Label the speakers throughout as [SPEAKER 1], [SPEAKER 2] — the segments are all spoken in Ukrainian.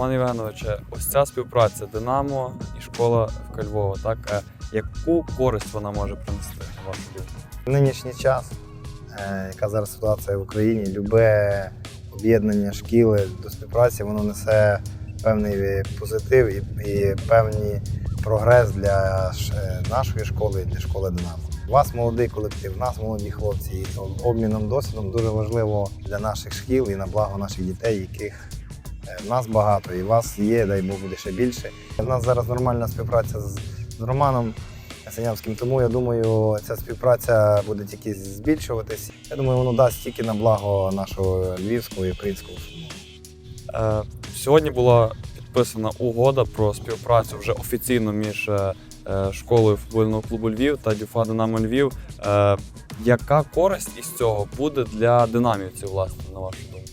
[SPEAKER 1] Роман Євгенович, ось ця співпраця Динамо і школа ФК Львова, так? Е, Яку користь вона може принести на вашу думку?
[SPEAKER 2] В нинішній час, е, яка зараз ситуація в Україні, любе об'єднання шкіли до співпраці, воно несе певний позитив і, і певний прогрес для е, нашої школи і для школи Динамо. У вас молодий колектив, у нас молоді хлопці. І обміном досвідом дуже важливо для наших шкіл і на благо наших дітей, яких е, нас багато, і вас є, дай Бог буде ще більше. У нас зараз нормальна співпраця з, з Романом. Синявським. Тому я думаю, ця співпраця буде тільки збільшуватись. Я думаю, воно дасть тільки на благо нашого львівського і українського футболу.
[SPEAKER 1] Е, Сьогодні була підписана угода про співпрацю вже офіційно між е, е, школою футбольного клубу Львів та Дюфа Динамо Львів. Е, Яка користь із цього буде для динамівців, власне, на вашу думку?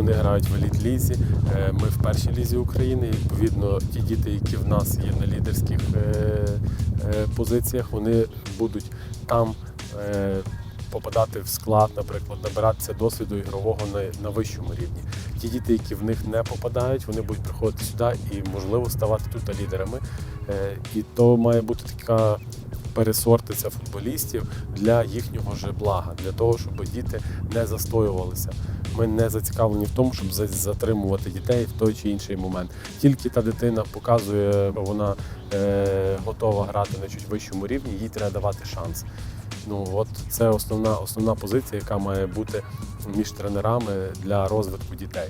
[SPEAKER 3] Вони грають в еліт лізі. е, Ми в першій лізі України. Відповідно, ті діти, які в нас є на лідерських е, е, позиціях, вони будуть там попадати в склад, наприклад, набиратися досвіду ігрового на, вищому рівні. Ті діти, які в них не попадають, вони будуть приходити сюди і можливо ставати тут лідерами. І то має бути така пересортиця футболістів для їхнього же блага, для того, щоб діти не застоювалися. Ми не зацікавлені в тому, щоб затримувати дітей в той чи інший момент. Тільки та дитина показує, вона е, готова грати на чуть вищому рівні, їй треба давати шанс. Ну от це основна, основна позиція, яка має бути між тренерами для розвитку дітей.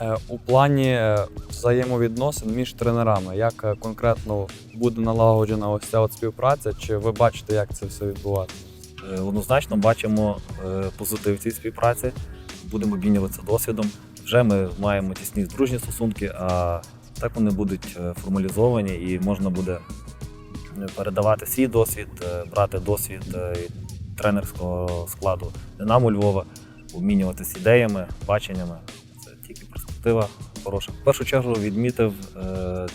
[SPEAKER 1] Е, У плані е, взаємовідносин між тренерами, як е, конкретно буде налагоджена ось ця от співпраця, чи ви бачите, як це все відбувається?
[SPEAKER 4] Е, Однозначно бачимо е, позитив цій співпраці, будемо обмінюватися досвідом. Вже ми маємо тісні дружні стосунки, а так вони будуть формалізовані і можна буде передавати свій досвід, брати досвід тренерського складу Динамо Львова, обмінюватися ідеями, баченнями. Це тільки перспектива хороша. В першу чергу відмітив е,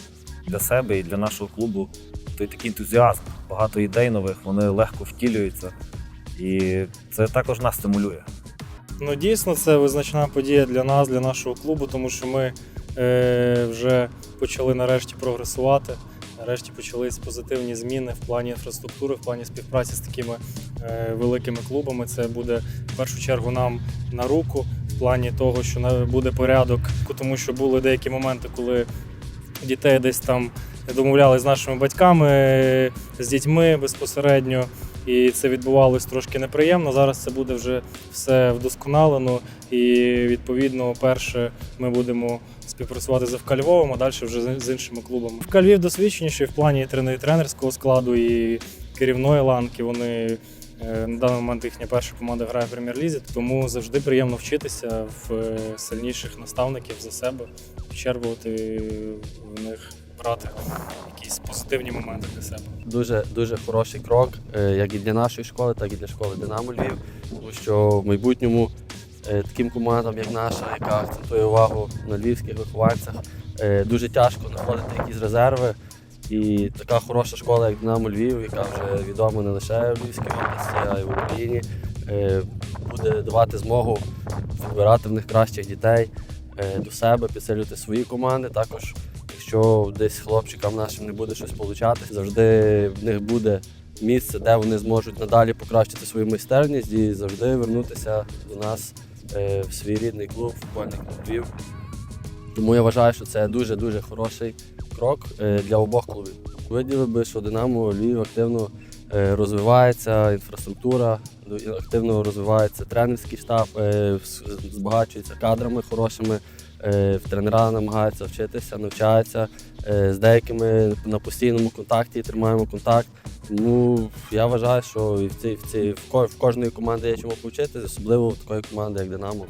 [SPEAKER 4] для себе і для нашого клубу той такий ентузіазм. Багато ідей нових, вони легко втілюються. І це також нас стимулює.
[SPEAKER 5] Ну, дійсно, це визначна подія для нас, для нашого клубу, тому що ми е, вже почали нарешті прогресувати. Нарешті почались позитивні зміни в плані інфраструктури, в плані співпраці з такими е, великими клубами. Це буде в першу чергу нам на руку, плані того, що буде порядок, тому що були деякі моменти, коли дітей десь там домовляли з нашими батьками, з дітьми безпосередньо. І це відбувалось трошки неприємно. Зараз це буде вже все вдосконалено. І відповідно, перше, ми будемо співпрацювати з ФК Львовом, а далі вже з- іншими клубами. ФК Львів досвідченіший в плані тренерського складу і керівної ланки. Вони на даний момент їхня перша команда грає в прем'єр-лізі, тому завжди приємно вчитися в е, сильніших наставників за себе, черпувати в них брати якісь позитивні моменти для себе.
[SPEAKER 6] дуже дуже хороший крок, е, як і для нашої школи, так і для школи Динамо Львів. Тому що в майбутньому е, таким командам, як наша, яка акцентує увагу на львівських вихованцях, е, дуже тяжко знаходити якісь резерви. І така хороша школа, як Динамо Львів, яка вже відома не лише в Львівській області, а й в Україні, е, буде давати змогу відбирати в них кращих дітей е, до себе, підсилювати свої команди. Також Якщо десь хлопчикам нашим не буде щось получатись, завжди в них буде місце, де вони зможуть надалі покращити свою майстерність і завжди вернутися до нас е, в свій рідний клуб, футбольний клуб Львів. Тому я вважаю, що це дуже-дуже хороший крок е, для обох клубів. Виділив би, що Динамо Львів активно е, розвивається, інфраструктура, активно розвивається тренерський штаб, е, збагачується кадрами хорошими. Тренера намагаються вчитися, навчаються. З деякими на постійному контакті тримаємо контакт. Тому я вважаю, що в цій, в цій в кожної команди є чому повчитися, особливо в такої команди, як Динамо.